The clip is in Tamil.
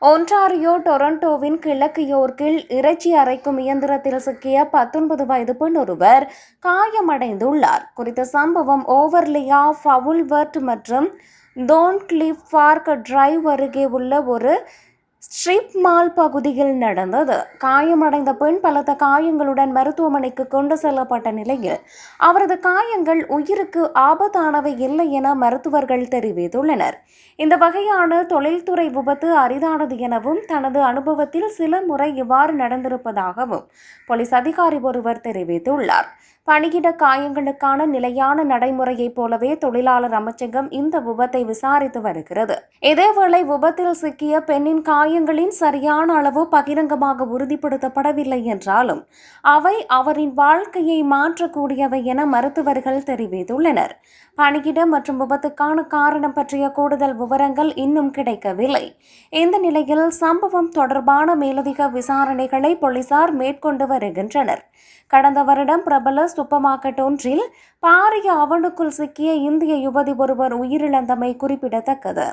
ஒன்றாரியோ டொரண்டோவின் கிழக்கு யோர்க்கில் இறைச்சி அரைக்கும் இயந்திரத்தில் சிக்கிய பத்தொன்பது வயது பெண் ஒருவர் காயமடைந்துள்ளார். குறித்த சம்பவம் ஓவர்லியா ஃபவுல்வர்ட் மற்றும் டோன் கிளிஃப் பார்க் டிரைவ் அருகே உள்ள ஒரு ஸ்ட்ரிப் மால் பகுதியில் நடந்தது. காயமடைந்த பெண் பலத்த காயங்களுடன் மருத்துவமனைக்கு கொண்டு செல்லப்பட்ட நிலையில் அவரது காயங்கள் உயிருக்கு ஆபத்தானவை இல்லை என மருத்துவர்கள் தெரிவித்துள்ளனர். இந்த வகையான தொழில்துறை விபத்து அரிதானது எனவும் தனது அனுபவத்தில் சில முறை இவ்வாறு நடந்திருப்பதாகவும் போலீஸ் அதிகாரி ஒருவர் தெரிவித்துள்ளார். பணியிட காயங்களுக்கான நிலையான நடைமுறையைப் போலவே தொழிலாளர் அமைச்சகம் இந்த விபத்தை விசாரித்து வருகிறது. இதேவேளை விபத்தில் சிக்கிய பெண்ணின் காய காயங்களின் சரியான அளவு பகிரங்கமாக உறுதிப்படுத்தப்படவில்லை என்றாலும் அவை அவரின் வாழ்க்கையை மாற்றக்கூடியவை என மருத்துவர்கள் தெரிவித்துள்ளனர். பணியிட மற்றும் விபத்துக்கான காரணம் பற்றிய கூடுதல் விவரங்கள் இன்னும் கிடைக்கவில்லை. இந்த நிலையில் சம்பவம் தொடர்பான மேலதிக விசாரணைகளை போலீசார் மேற்கொண்டு வருகின்றனர். கடந்த வருடம் பிரபல சூப்பர் மார்க்கெட் ஒன்றில் பாரிய அவனுக்குள் சிக்கிய இந்திய யுவதி ஒருவர் உயிரிழந்தமை குறிப்பிடத்தக்கது.